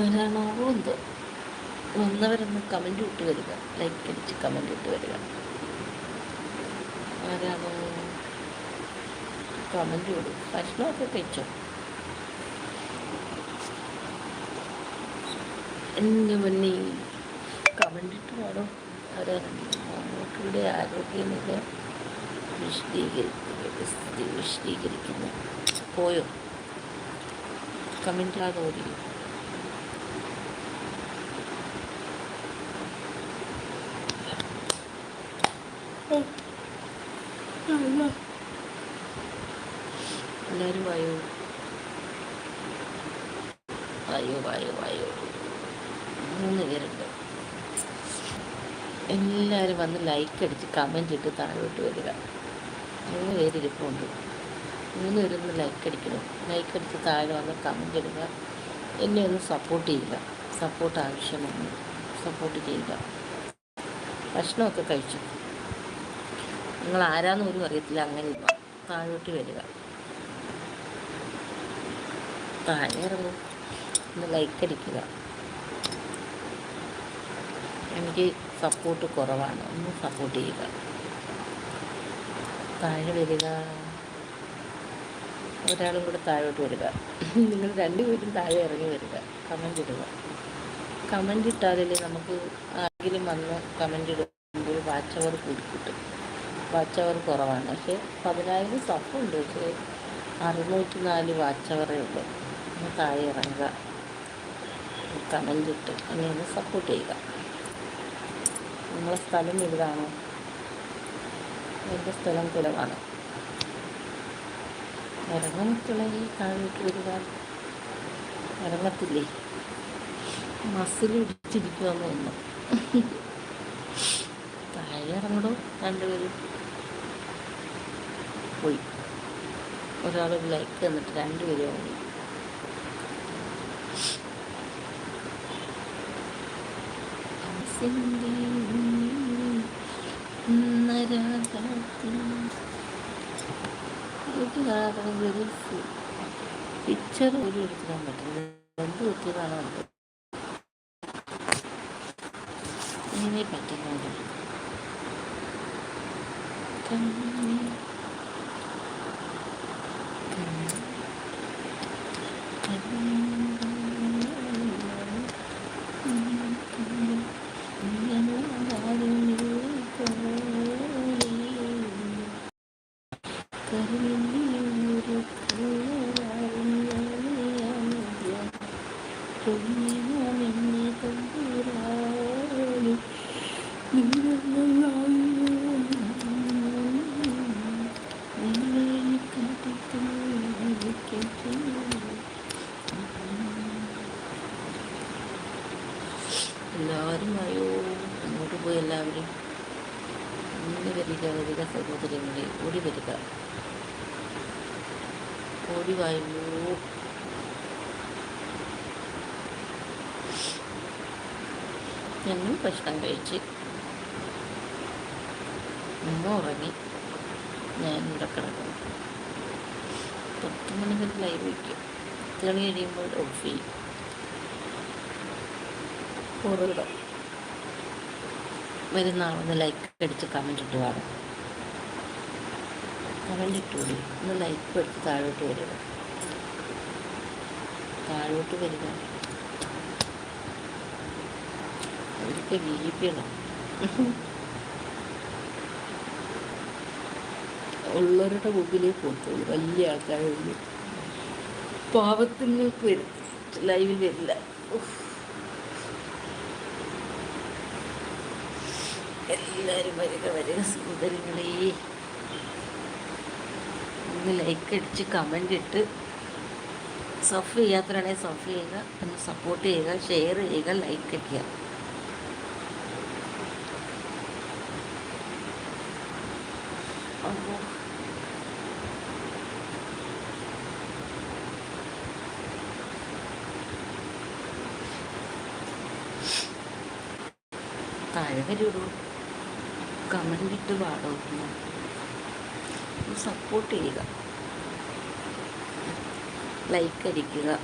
ആരാണോ എന്തോ വന്നവരൊന്ന് കമന്റ് ഇട്ട് വരിക. ലൈക്ക് അടിച്ച് കമന്റ് ഇട്ട് വരിക. ആരാണോ കമന്റ് ഇടും ഭക്ഷണമൊക്കെ കഴിച്ചോ? എന്റെ മുന്നേ കമന്റ് ഇട്ട് പാടോ അവരുടെ ആരോഗ്യനില വിശദീകരിക്കുന്നു. വിശദീകരിക്കുന്നു. പോയോ? കമന്റിലാതെ ഓടിയോ എല്ലാവരും വായോ വായോ വായോ വായോ മൂന്ന് പേരുണ്ട് എല്ലാവരും വന്ന് ലൈക്ക് അടിച്ച് കമന്റ് ഇട്ട് താഴോട്ട് വരിക. മൂന്ന് പേരിരിപ്പുണ്ട്. മൂന്ന് പേരൊന്ന് ലൈക്ക് അടിക്കണം. ലൈക്ക് അടിച്ച് താഴെ വന്ന് കമന്റ് ഇടുക. എന്നെ ഒന്ന് സപ്പോർട്ട് ചെയ്യുക. സപ്പോർട്ട് ആവശ്യമാണ്. സപ്പോർട്ട് ചെയ്യുക. ഭക്ഷണമൊക്കെ കഴിച്ചു. നിങ്ങൾ ആരാന്ന് പോലും അറിയത്തില്ല. അങ്ങനെ ഇല്ല താഴോട്ട് വരിക. താഴെ ഇറങ്ങും. ഒന്ന് ലൈക്ക് അടിക്കുക. എനിക്ക് സപ്പോർട്ട് കുറവാണ്. ഒന്ന് സപ്പോർട്ട് ചെയ്യുക. താഴെ വരിക. ഒരാളും കൂടെ താഴോട്ട് വരിക. നിങ്ങൾ രണ്ടുപേരും താഴെ ഇറങ്ങി വരിക. കമന്റ് ഇടുക. കമന്റ് ഇട്ടാലല്ലേ നമുക്ക് ആരെങ്കിലും വന്ന് കമന്റ് ഇടുമ്പോൾ വാച്ച് അവർ കൂടി വാച്ച് അവർ കുറവാണ്. പക്ഷേ പതിനായിരം സഫുണ്ട് പക്ഷേ അറുന്നൂറ്റി നാല് വാച്ച് അവറേ ഉള്ളൂ. ഒന്ന് താഴെ ഇറങ്ങുക. കമന്റ് ഇട്ട് അങ്ങനെ ഒന്ന് സപ്പോർട്ട് ചെയ്യുക. നമ്മളെ സ്ഥലം ഇവിടാണോ. എന്റെ സ്ഥലം കുലമാണ് ഈ താഴോട്ട് വരിക ഇറങ്ങത്തില്ലേ മസിൽ ഇടിച്ചിരിക്കുമെന്ന് തോന്നുന്നു. താഴെ ഇറങ്ങടോ രണ്ടുപേരും പോയി. ഒരാൾ ലൈക്ക് തന്നിട്ട് രണ്ടുപേരും പോയി പിക്ചർ പോലും എടുക്കാൻ പറ്റില്ല. എന്ത് എന്തോ ഇങ്ങനെ പറ്റുന്നുണ്ട് കണ്ണി എല്ലാവരും അയ്യോ അങ്ങോട്ട് പോയി എല്ലാവരും ഇങ്ങനെ വരിക വരിക സഹോദരങ്ങളെ ഓടി വരിക ഓടി വായു ഞങ്ങൾ ഭക്ഷണം കഴിച്ച് ഉമ്മ ഉറങ്ങി ഞാൻ ഇവിടെ കിടക്കുന്നു. പത്ത് മണി വരെ ലൈവ് വയ്ക്കും. പത്ത് മണി കഴിയുമ്പോൾ ഓഫ് ചെയ്യും. ഓർഡർ വരുന്ന ആളൊന്ന് ലൈക്ക് അടിച്ച് കമന്റ് ഇട്ട് കാണും കമന്റ് ഇട്ടുകൂടി ഒന്ന് ലൈക്ക് എടുത്ത് താഴോട്ട് വരിക താഴോട്ട് വരിക. അവർക്ക് വീപ്പിക്കണം ഉള്ളവരുടെ മുമ്പിലേ പോകത്തുള്ളൂ. വലിയ ആൾക്കാരുള്ളൂ പാവത്തിങ്ങൾക്ക് വരും. ലൈവിൽ വരില്ല. എല്ലാവരും വരിക വരിക. സഹോദരങ്ങളെ ഒന്ന് ലൈക്ക് അടിച്ച് കമന്റ് ഇട്ട് സഫ് ചെയ്യാത്തവരാണെങ്കിൽ സഫ് ചെയ്യുക ഒന്ന് സപ്പോർട്ട് ചെയ്യുക ഷെയർ ചെയ്യുക ലൈക്ക് അടിക്കുക അപ്പോൾ താഴെ ഒരു കമന്റ് ഇട്ട് പാടോ സപ്പോർട്ട് ചെയ്യുക. ലൈക്ക് അടിക്കുക.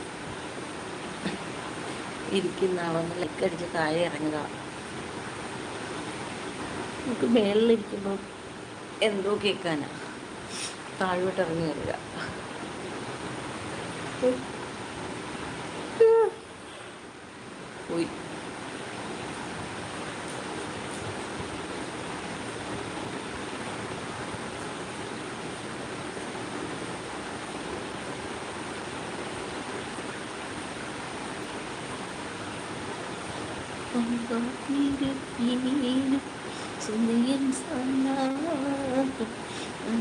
ഇരിക്കുന്ന ആളൊന്ന് ലൈക്ക് അടിച്ച് താഴെ ഇറങ്ങുക. നമുക്ക് മേളിലിരിക്കുമ്പോൾ എന്തോ കേൾക്കാനാ. താഴോട്ട് ഇറങ്ങി വരിക. പോയി. pag-ibig, pinilit, sanayin sana ako. Ang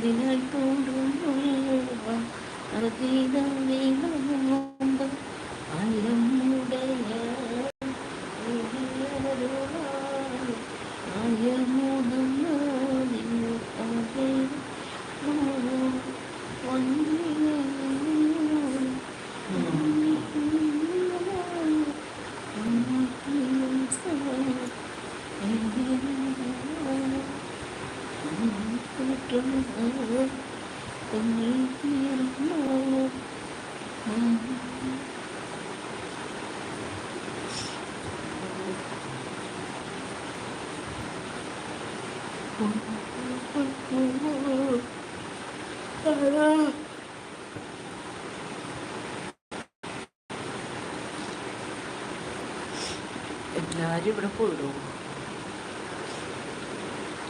ഇവിടെ പോയിടും.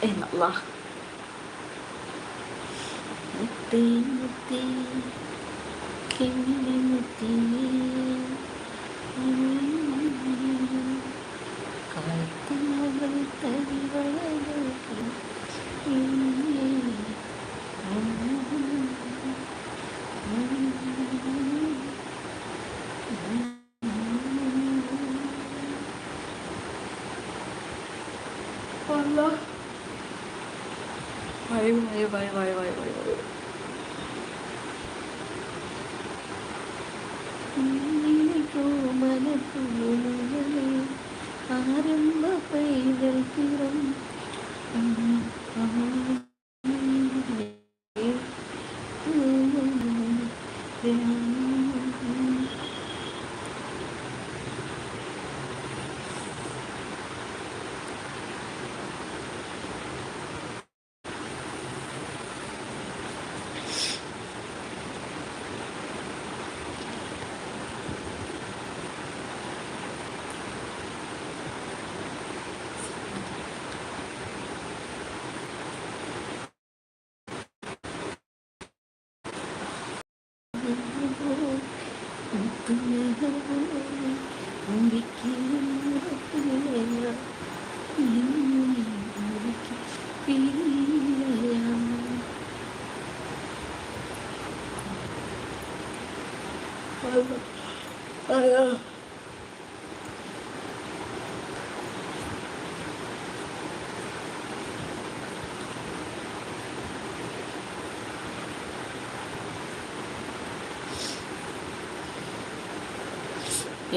എന്നുള്ള മുത്തേ മുത്തേ കിങ്ങിണി മുത്തേ. കാത്തുമകൾ அல்லாஹ் வாய் வாய் வாய் வாய் வாய் வாய் வாய் மனத்துள்ளே ஆரம்ப பைகள் திறம்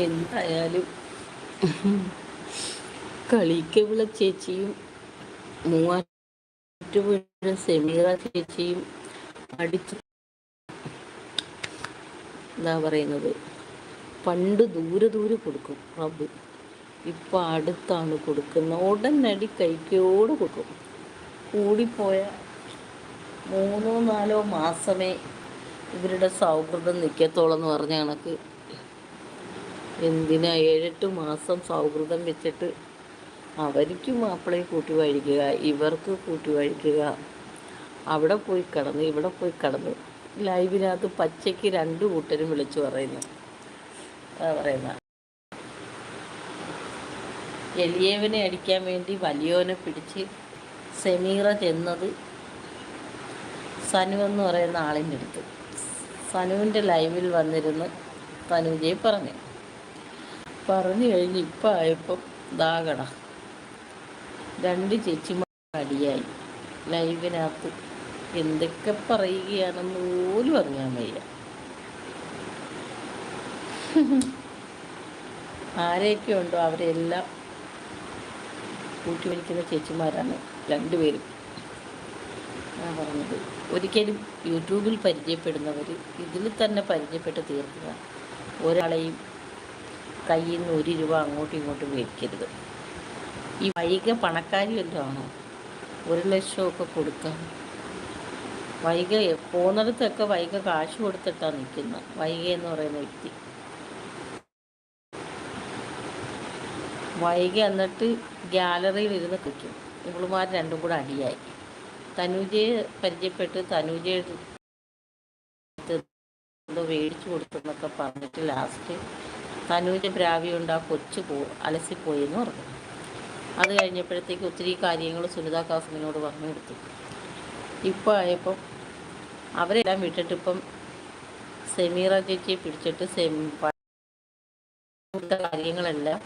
എന്തായാലും കളിക്കവിള ചേച്ചിയും മൂവാറ്റുപുഴ സെമീറ ചേച്ചിയും അടിച്ചു എന്താ പറയുന്നത്? പണ്ട് ദൂരെ ദൂരെ കൊടുക്കും. റബ്ബ്. ഇപ്പം അടുത്താണ് കൊടുക്കുന്നത്. ഉടനടി കൈക്കോട് കൊടുക്കും. കൂടിപ്പോയ മൂന്നോ നാലോ മാസമേ ഇവരുടെ സൗഹൃദം നിൽക്കത്തോളം എന്ന് പറഞ്ഞ കണക്ക്. എന്തിനാ ഏഴെട്ട് മാസം സൗഹൃദം വെച്ചിട്ട് അവർക്ക് മാപ്പിളയെ കൂട്ടി വഴിക്കുക ഇവർക്ക് കൂട്ടി വഴിക്കുക അവിടെ പോയി കിടന്ന് ഇവിടെ പോയി കിടന്ന്. ലൈവിനകത്ത് പച്ചയ്ക്ക് രണ്ട് കൂട്ടരും വിളിച്ചു പറയുന്നു. പറയുന്ന. എലിയവനെ അടിക്കാൻ വേണ്ടി വലിയോനെ പിടിച്ച് സെമീറ ചെന്നത് സനു എന്ന് പറയുന്ന ആളിന്റെ അടുത്ത്. സനുവിന്റെ ലൈവിൽ വന്നിരുന്ന് തനുജയെ പറഞ്ഞു. പറഞ്ഞു കഴിഞ്ഞ് ഇപ്പം ആയപ്പം ദാകട രണ്ട് ചേച്ചിമാർ അടിയായി. ലൈവിനകത്ത് എന്തൊക്കെ പറയുകയാണെന്ന് പോലും അറിയാൻ വയ്യ. ആരെയൊക്കെ ഉണ്ടോ അവരെല്ലാം കൂട്ടി വലിക്കുന്ന ചേച്ചിമാരാണ് രണ്ടുപേരും. ഞാൻ പറഞ്ഞത്. ഒരിക്കലും യൂട്യൂബിൽ പരിചയപ്പെടുന്നവർ ഇതിൽ തന്നെ പരിചയപ്പെട്ട് തീർക്കുക. ഒരാളെയും കയ്യിൽ നിന്ന് ഒരു രൂപ അങ്ങോട്ടും ഇങ്ങോട്ടും മേടിക്കരുത്. ഈ വൈക പണക്കാരി വല്ലതും ആണോ ഒരു ലക്ഷമൊക്കെ കൊടുക്കാം. വൈക പോകുന്നിടത്തൊക്കെ വൈക കാശ് കൊടുത്തിട്ടാണ് നിൽക്കുന്നത്. വൈക എന്ന് പറയുന്ന വ്യക്തി. വൈകി എന്നിട്ട് ഗ്യാലറിയിൽ ഇരുന്ന് നിൽക്കും. ഇവളുമാർ രണ്ടും കൂടെ അടിയായി. തനുജയെ പരിചയപ്പെട്ട് തനുജയെ എന്തോ മേടിച്ചു കൊടുത്തെന്നൊക്കെ പറഞ്ഞിട്ട് ലാസ്റ്റ് തനൂജ പ്രാവിയുണ്ട് ആ കൊച്ചു പോ അലസിപ്പോയി എന്ന് പറഞ്ഞു. അത് കഴിഞ്ഞപ്പോഴത്തേക്ക് ഒത്തിരി കാര്യങ്ങൾ സുനിത കാസിമിനോട് പറഞ്ഞു കൊടുത്തു. ഇപ്പോൾ ആയപ്പം അവരെല്ലാം വിട്ടിട്ട് ഇപ്പം സെമീറ ചേച്ചിയെ പിടിച്ചിട്ട് സെമി കാര്യങ്ങളെല്ലാം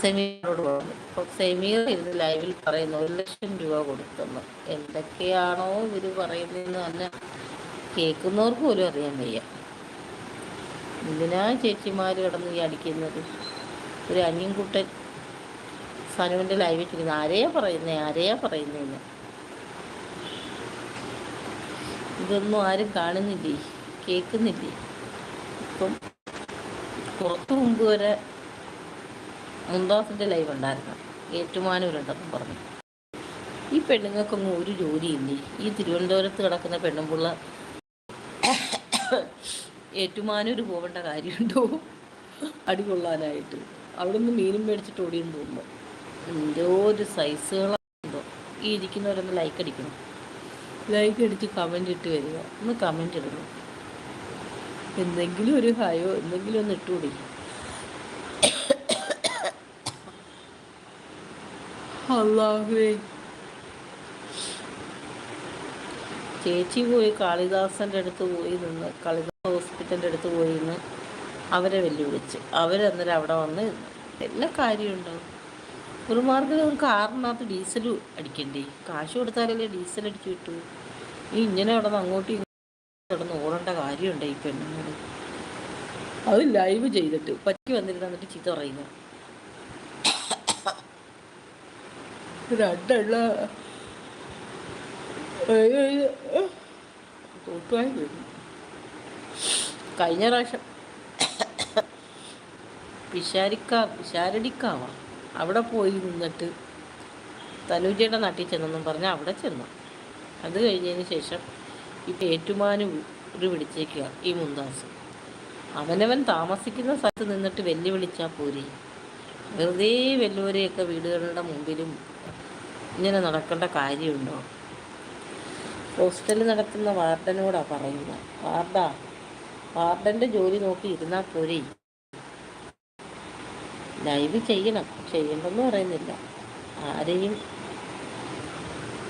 സെമീറോട് പറഞ്ഞു അപ്പോൾ സെമീർ ഇത് ലൈവിൽ പറയുന്നു ഒരു ലക്ഷം രൂപ കൊടുക്കുന്നു. എന്തൊക്കെയാണോ ഇവർ പറയുന്നതെന്ന് തന്നെ കേൾക്കുന്നവർക്ക് പോലും അറിയാൻ വയ്യ. എന്തിനാ ചേച്ചിമാർ കിടന്ന് ഈ അടിക്കുന്നത്? ഒരു അനിയൻകുട്ടൻ സനുവിന്റെ ലൈവിൽ ഇരിക്കുന്നത് ആരെയാ പറയുന്നേ? ആരെയാ പറയുന്നതെന്ന് ഇതൊന്നും ആരും കാണുന്നില്ലേ? കേൾക്കുന്നില്ലേ? ഇപ്പം കുറച്ച് മുമ്പ് വരെ മുന്താസിന്റെ ലൈവ് ഉണ്ടായിരുന്നു. ഏറ്റുമാനൂരുണ്ടെന്നും പറഞ്ഞു. ഈ പെണ്ണുങ്ങൾക്കൊന്നും ഒരു ജോലിയില്ലേ? ഈ തിരുവനന്തപുരത്ത് കിടക്കുന്ന പെണ്ണുമ്പിള്ള ഏറ്റുമാനൂർ പോകേണ്ട കാര്യമുണ്ടോ? അടികൊള്ളാനായിട്ട് അവിടെ നിന്ന് മീനും മേടിച്ചിട്ട് ഓടിയെന്ന് തോന്നുന്നു. എന്തോ ഒരു സൈസുകളുണ്ടോ ഈ ഇരിക്കുന്നവരൊന്ന് ലൈക്ക് അടിക്കണം. ലൈക്ക് അടിച്ച് കമന്റ് ഇട്ട് വരിക. ഒന്ന് കമന്റ് ഇടണം. എന്തെങ്കിലും ഒരു ഹായോ എന്തെങ്കിലും ഒന്ന് ഇട്ടുകൂടി അള്ളാഹുവേ. ചേച്ചി പോയി കാളിദാസന്റെ അടുത്ത് പോയി നിന്ന് കാളിദാസ് ഹോസ്പിറ്റലിന്റെ അടുത്ത് പോയി നിന്ന് അവരെ വെല്ലുവിളിച്ച്. അവരന്നേരം അവിടെ വന്ന് എല്ലാ കാര്യമുണ്ടാവും ഒരു മാർഗം ഒരു കാറിനകത്ത് ഡീസൽ അടിക്കണ്ടേ? കാശ് കൊടുത്താലല്ലേ ഡീസൽ അടിച്ചു കിട്ടൂ? ഈ ഇങ്ങനെ കിടന്ന് അങ്ങോട്ടും ഇങ്ങോട്ടും ഓടേണ്ട കാര്യമുണ്ട് ഈ പെണ്ണുങ്ങൾ അത് ലൈവ് ചെയ്തിട്ട്. പറ്റി വന്നിരുന്നിട്ട് ചീത്ത പറയുന്നു. വരും കഴിഞ്ഞ പ്രാവശ്യം പിശാരിക്കാ പിശാരടിക്കാവാ അവിടെ പോയി നിന്നിട്ട് തനുജയുടെ നാട്ടിൽ ചെന്നെന്നും പറഞ്ഞാൽ അവിടെ ചെന്നു. അത് കഴിഞ്ഞതിന് ശേഷം ഈ ഏറ്റുമാനും ഒരു പിടിച്ചേക്കുക ഈ മുന്താസ് അവനവൻ താമസിക്കുന്ന സ്ഥലത്ത് നിന്നിട്ട് വെല്ലുവിളിച്ചാൽ പോരെ. വെറുതെ വെല്ലുവരെയൊക്കെ വീടുകളുടെ മുമ്പിലും ഇങ്ങനെ നടക്കേണ്ട കാര്യമുണ്ടോ? ഹോസ്റ്റലിൽ നടത്തുന്ന വാർഡനോടാണ് പറയുന്നത് വാർഡാ വാർഡന്റെ ജോലി നോക്കി ഇരുന്നാൽ പോരെ. ലൈവ് ചെയ്യണം. ചെയ്യണ്ടെന്ന് പറയുന്നില്ല. ആരെയും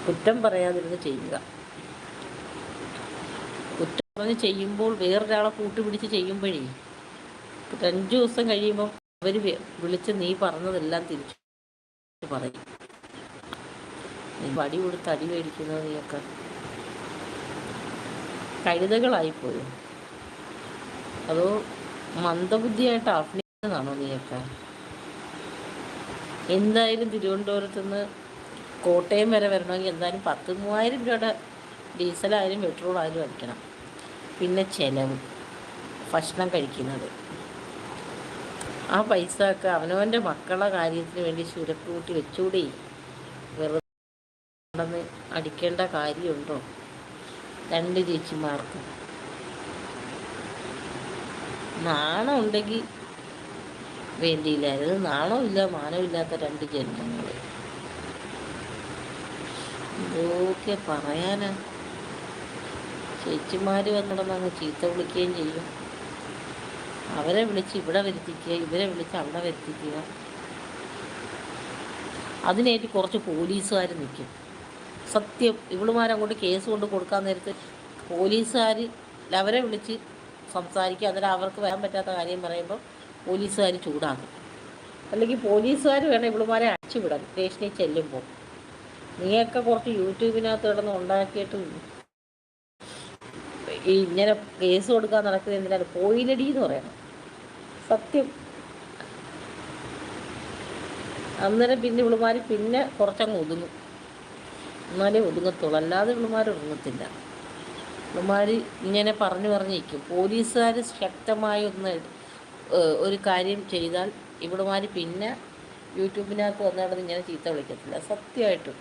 കുറ്റം പറയാതിരുന്ന് ചെയ്യുക. കുറ്റം പറഞ്ഞ് ചെയ്യുമ്പോൾ വേറൊരാളെ കൂട്ടുപിടിച്ച് ചെയ്യുമ്പോഴേ രണ്ടു ദിവസം കഴിയുമ്പോൾ അവർ വിളിച്ച് നീ പറഞ്ഞതെല്ലാം തിരിച്ചു പറയും. നീ വടി കൊടുത്ത് അടി മേടിക്കുന്നത് നീയൊക്കെ കഴുതകളായിപ്പോയോ. അതോ മന്ദബുദ്ധിയായിട്ട് അഭിനയിക്കുന്നതാണോ നീയൊക്കെ? എന്തായാലും തിരുവനന്തപുരത്ത് നിന്ന് കോട്ടയം വരെ വരണമെങ്കിൽ എന്തായാലും പത്ത് മൂവായിരം രൂപയുടെ ഡീസലായാലും പെട്രോളായാലും അടിക്കണം. പിന്നെ ചെലവ് ഭക്ഷണം കഴിക്കുന്നത്. ആ പൈസ ഒക്കെ അവനവന്റെ മക്കളുടെ കാര്യത്തിന് വേണ്ടി ചുരക്കൂട്ടി വെച്ചുകൂടി വെറുതെ അടിക്കേണ്ട കാര്യമുണ്ടോ? രണ്ട് ചേച്ചിമാർക്കും. നാണം ഉണ്ടെങ്കിൽ വേണ്ടിയില്ലായിരുന്നു നാണമില്ല മാനമില്ലാത്ത രണ്ട് ജന്മങ്ങൾ ഇതൊക്കെ പറയാനാ. ചേച്ചിമാർ വന്നിടന്ന് അങ്ങ് ചീത്ത വിളിക്കുകയും ചെയ്യും. അവരെ വിളിച്ച് ഇവിടെ വരുത്തിക്കുക ഇവരെ വിളിച്ച് അവിടെ വരുത്തിക്കുക. അതിനേറ്റ് കുറച്ച് പോലീസുകാർ നിൽക്കും. സത്യം ഇവളുമാരങ്ങോട്ട് കേസ് കൊണ്ട് കൊടുക്കാൻ നേരത്ത് പോലീസുകാർ അവരെ വിളിച്ച് സംസാരിക്കുക എന്നിട്ട് അവർക്ക് വരാൻ പറ്റാത്ത കാര്യം പറയുമ്പോൾ പോലീസുകാർ ചൂടാകും അല്ലെങ്കിൽ പോലീസുകാർ വേണം ഇവളുമാരെ അടിച്ചു വിടാൻ സ്റ്റേഷനിൽ ചെല്ലുമ്പോൾ. നീയൊക്കെ കുറച്ച് യൂട്യൂബിനകത്ത് കിടന്ന് ഉണ്ടാക്കിയിട്ട് ഇങ്ങനെ കേസ് കൊടുക്കാൻ നടക്കുന്നത് എന്തിനാണ്? പോയിലടി എന്ന് പറയണം. സത്യം. അന്നേരം പിന്നെ ഇവളുമാർ പിന്നെ കുറച്ചങ്ങ് ഒതുങ്ങും. എന്നാലേ ഒതുങ്ങത്തുള്ളൂ. അല്ലാതെ ഇവളുമാർ ഒതുങ്ങത്തില്ല. ഇവളുമാർ ഇങ്ങനെ പറഞ്ഞു പറഞ്ഞിരിക്കും. പോലീസുകാർ ശക്തമായി ഒന്ന് ഒരു കാര്യം ചെയ്താൽ ഇവളുമാർ പിന്നെ യൂട്യൂബിനകത്ത് വന്നിടന്ന് ഇങ്ങനെ ചീത്ത വിളിക്കത്തില്ല. സത്യമായിട്ടും.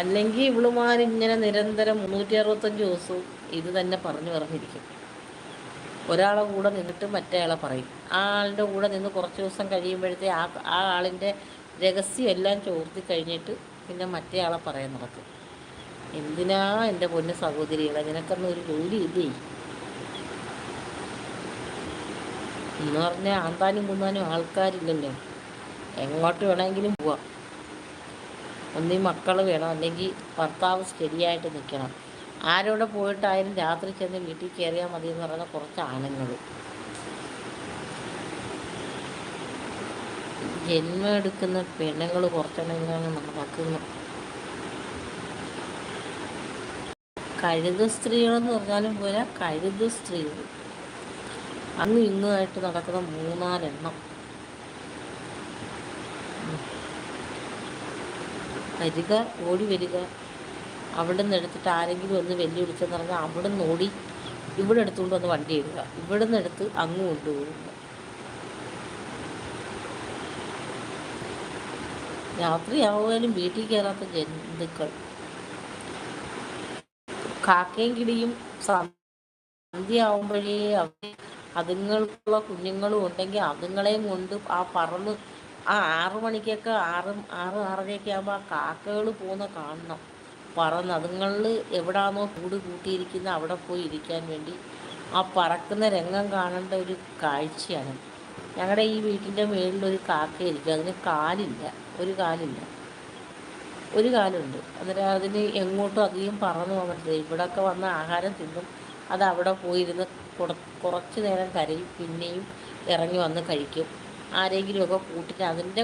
അല്ലെങ്കിൽ ഇവളുമാർ ഇങ്ങനെ നിരന്തരം മുന്നൂറ്റി അറുപത്തഞ്ച് ദിവസവും ഇത് തന്നെ പറഞ്ഞു പറഞ്ഞിരിക്കും. ഒരാളെ കൂടെ നിന്നിട്ട് മറ്റേയാളെ പറയും. ആ ആളുടെ കൂടെ നിന്ന് കുറച്ച് ദിവസം കഴിയുമ്പോഴത്തേ ആ ആ ആളിന്റെ രഹസ്യം എല്ലാം ചോർത്തി കഴിഞ്ഞിട്ട് പിന്നെ മറ്റേ ആളെ പറയാൻ നടക്കും. എന്തിനാ എന്റെ പൊന്ന് സഹോദരികളെ? നിനക്കൊന്നും ഒരു ജോലി ഇല്ലേ? എന്ന് പറഞ്ഞാൽ ആന്താനും കുന്നാനും ആൾക്കാരില്ലല്ലോ. എങ്ങോട്ട് വേണമെങ്കിലും പോവാം. ഒന്നീ മക്കൾ വേണം. അല്ലെങ്കിൽ ഭർത്താവ് ശരിയായിട്ട് നിൽക്കണം. ആരോടെ പോയിട്ടായാലും രാത്രി ചെന്ന് വീട്ടിൽ കയറിയാൽ മതി എന്ന് പറയുന്ന കുറച്ച് ആണുങ്ങൾ ജന്മം എടുക്കുന്ന പെണ്ണുങ്ങൾ കുറച്ചെണ്ണെങ്കിലും നടക്കുന്നത്. കഴുത സ്ത്രീകളെന്ന് പറഞ്ഞാലും പോരാ കഴുത സ്ത്രീകൾ. അന്ന് ഇന്നുമായിട്ട് നടക്കുന്ന മൂന്നാലെണ്ണം. വരിക ഓടി വരിക. അവിടെ നിന്ന് എടുത്തിട്ട് ആരെങ്കിലും ഒന്ന് വെല്ലുവിളിച്ചെന്ന് പറഞ്ഞാൽ അവിടെ നിന്ന് ഓടി ഇവിടെ എടുത്തുകൊണ്ട് വന്ന് വണ്ടി ഇടുക. ഇവിടെ നിന്ന് എടുത്ത് അങ്ങ് കൊണ്ടുപോകുക. രാത്രിയാവുകയാലും വീട്ടിൽ കയറാത്ത ജന്തുക്കൾ. കാക്കയും കിടിയും സന്ധ്യയാവുമ്പോഴേ അതുങ്ങൾക്കുള്ള കുഞ്ഞുങ്ങളും ഉണ്ടെങ്കിൽ അതുങ്ങളെയും കൊണ്ട് ആ പറന്ന് ആ ആറു മണിക്കൊക്കെ ആറ് ആറ് ആറരയൊക്കെ ആകുമ്പോൾ ആ കാക്കകൾ പോകുന്ന കാണണം. പറന്ന് അതുങ്ങളിൽ എവിടാണോ കൂട് കൂട്ടിയിരിക്കുന്ന അവിടെ പോയി ഇരിക്കാൻ വേണ്ടി ആ പറക്കുന്ന രംഗം കാണേണ്ട ഒരു കാഴ്ചയാണ്. ഞങ്ങളുടെ ഈ വീട്ടിന്റെ മുകളിൽ ഒരു അതിന് കാലില്ല. ഒരു കാലില്ല. ഒരു കാലുണ്ട്. അന്നേരം അതിന് എങ്ങോട്ടും അധികം പറന്നു പോകാൻ പറ്റില്ല ഇവിടെയൊക്കെ വന്ന് ആഹാരം തിന്നും. അത് അവിടെ പോയിരുന്ന് കുറ കുറച്ച് നേരം കരയും. പിന്നെയും ഇറങ്ങി വന്ന് കഴിക്കും. ആരെങ്കിലുമൊക്കെ കൂട്ടിട്ട് അതിന്റെ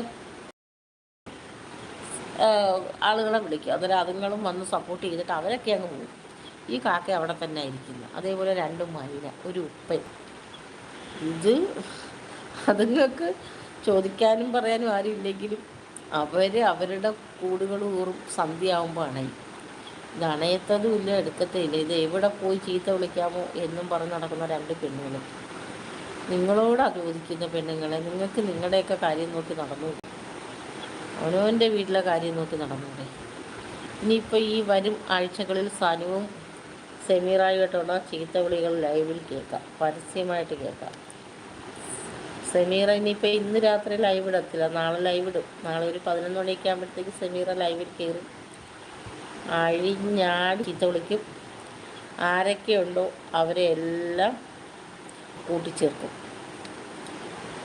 ആളുകളെ വിളിക്കും. അന്നേരം അതുങ്ങളും വന്ന് സപ്പോർട്ട് ചെയ്തിട്ട് അവരൊക്കെ അങ്ങ് പോകും. ഈ കാക്ക അവിടെ തന്നെ ആയിരിക്കുന്നു അതേപോലെ രണ്ട് മൈന ഒരു ഉപ്പൻ. ഇത് അതുങ്ങൾക്ക് ചോദിക്കാനും പറയാനും ആരും ഇല്ലെങ്കിലും അവർ അവരുടെ കൂടുകൾ കൂറും സന്ധ്യയാകുമ്പോൾ അണയും ഇത് അണയത്തതും ഇല്ല എടുക്കത്തില്ല ഇത് എവിടെ പോയി ചീത്ത വിളിക്കാമോ എന്നും പറഞ്ഞ് നടക്കുന്ന രണ്ട് പെണ്ണുങ്ങൾ നിങ്ങളോട് ചോദിക്കുന്ന പെണ്ണുങ്ങളെ നിങ്ങൾക്ക് നിങ്ങളുടെയൊക്കെ കാര്യം നോക്കി നടന്നു അവനവന്റെ വീട്ടിലെ കാര്യം നോക്കി നടന്നൂടെ? ഇനിയിപ്പോൾ ഈ വരും ആഴ്ചകളിൽ സനുവും സെമീറായിട്ടുള്ള ചീത്ത വിളികൾ ലൈവിൽ കേൾക്കാം. പരസ്യമായിട്ട് കേൾക്കാം. സെമീറ ഇനിയിപ്പോൾ ഇന്ന് രാത്രി ലൈവ് ഇടത്തില്ല. നാളെ ലൈവ് ഇടും. നാളെ ഒരു പതിനൊന്ന് മണിയൊക്കെ ആകുമ്പോഴത്തേക്ക് സെമീറ ലൈവിൽ കയറും അഴിഞ്ഞാടി ചീത്ത വിളിക്കും. ആരൊക്കെയുണ്ടോ അവരെ എല്ലാം കൂട്ടിച്ചേർക്കും.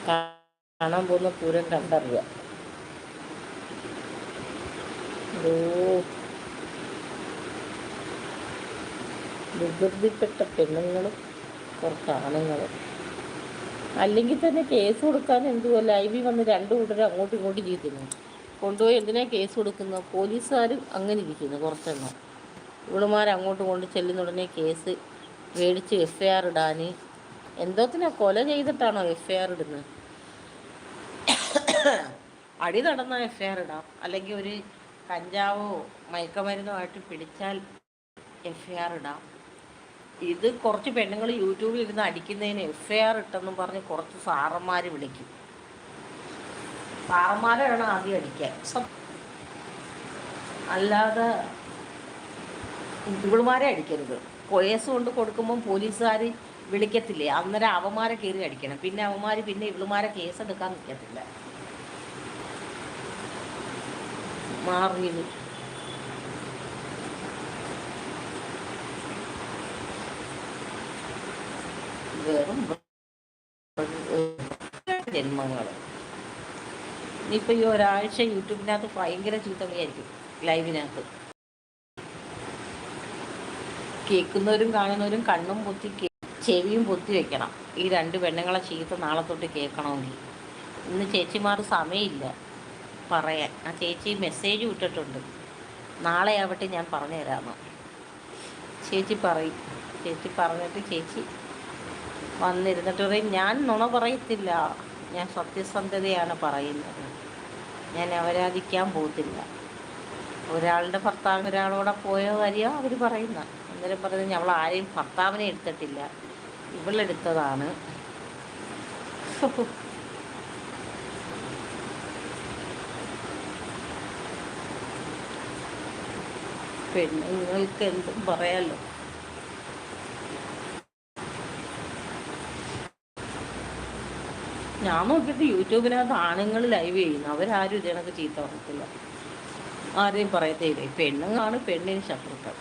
കാണാൻ പോകുന്ന പൂരം കണ്ടറിയാം വികൃതിപ്പെട്ട പെണ്ണുങ്ങളും കുറച്ച് ആണുങ്ങളും. അല്ലെങ്കിൽ തന്നെ കേസ് കൊടുക്കാൻ എന്തുമല്ല ഐ വി വന്ന് രണ്ടു കൂട്ടരും അങ്ങോട്ടും ഇങ്ങോട്ടും ചെയ്തിരുന്നു. കൊണ്ടുപോയി എന്തിനാ കേസ് കൊടുക്കുന്നത്? പോലീസുകാരും അങ്ങനെ ഇരിക്കുന്നു കുറച്ചെണ്ണം ഇവളുമാർ അങ്ങോട്ടും കൊണ്ട് ചെല്ലുന്ന ഉടനെ കേസ് മേടിച്ച് എഫ് ഐ ആർ ഇടാൻ. എന്തോത്തിനാ കൊല ചെയ്തിട്ടാണോ എഫ് ഐ ആർ ഇടുന്നത് അടി നടന്ന എഫ് ഐ ആർ ഇടാം. അല്ലെങ്കിൽ ഒരു കഞ്ചാവോ മയക്കമരുന്നോ ആയിട്ട് പിടിച്ചാൽ എഫ് ഐ ആർ ഇടാം. ഇത് കുറച്ച് പെണ്ണുങ്ങൾ യൂട്യൂബിൽ ഇരുന്ന് അടിക്കുന്നതിന് എഫ് ഐ ആർ ഇട്ടെന്നും പറഞ്ഞ് കുറച്ച് സാറന്മാർ വിളിക്കും. സാറന്മാരെ വേണം ആദ്യം അടിക്കാൻ. അല്ലാതെ ഇവളുമാരെ അടിക്കരുത്. കേസ് കൊണ്ട് കൊടുക്കുമ്പം പോലീസുകാർ വിളിക്കത്തില്ലേ? അന്നേരം അവന്മാരെ കയറി അടിക്കണം. പിന്നെ അവന്മാർ പിന്നെ ഇവളുമാരെ കേസെടുക്കാൻ നിൽക്കത്തില്ല മാറിയത്. വെറും ജന്മങ്ങൾ ഇനിയിപ്പോൾ ഈ ഒരാഴ്ച യൂട്യൂബിനകത്ത് ഭയങ്കര ചീത്തവിളിയായിരിക്കും ലൈവിനകത്ത്. കേൾക്കുന്നവരും കാണുന്നവരും കണ്ണും പൊത്തി ചെവിയും പൊത്തി വെക്കണം. ഈ രണ്ട് പെണ്ണുങ്ങളെ ചീത്ത നാളെ തൊട്ട് കേൾക്കണമെങ്കിൽ. ഇന്ന് ചേച്ചിമാർ സമയമില്ല പറയാൻ. ആ ചേച്ചി മെസ്സേജ് വിട്ടിട്ടുണ്ട്. നാളെ ആവട്ടെ ഞാൻ പറഞ്ഞു തരാമെന്ന് ചേച്ചി പറയും. ചേച്ചി പറഞ്ഞിട്ട് ചേച്ചി വന്നിരുന്നിട്ട് പറയും ഞാൻ നുണ പറയത്തില്ല. ഞാൻ സത്യസന്ധതയാണ് പറയുന്നത്. ഞാൻ അവരാധിക്കാൻ പോകത്തില്ല. ഒരാളുടെ ഭർത്താവ് ഒരാളോടെ പോയ കാര്യം അവർ പറയുന്ന. അന്നേരം പറയുന്നത് ഞങ്ങൾ ആരെയും ഭർത്താവിനെ എടുത്തിട്ടില്ല. ഇവളെടുത്തതാണ്. പെണ്ണുങ്ങൾക്ക് എന്തും പറയാലോ. ഞാൻ നോക്കിയിട്ട് യൂട്യൂബിനകത്ത് ആണുങ്ങൾ ലൈവ് ചെയ്യുന്നു. അവരാരും ഇതിനൊക്കെ ചീത്ത പറയത്തില്ല ആരെയും പറയത്തേയില്ല. പെണ്ണുങ്ങളാണ് പെണ്ണിന് ശത്രുക്കൾ.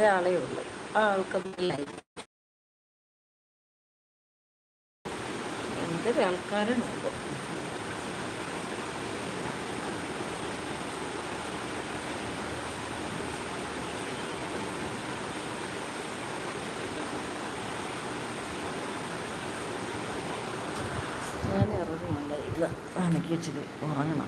ഒരാളേ ഉള്ളൂ. ആ ആൾക്ക് എന്തൊരു ആൾക്കാരുണ്ട് ഞാൻ ഇറങ്ങുന്നുണ്ട് ഇത് എനിക്ക് ഇച്ചിരി ഉറങ്ങണം.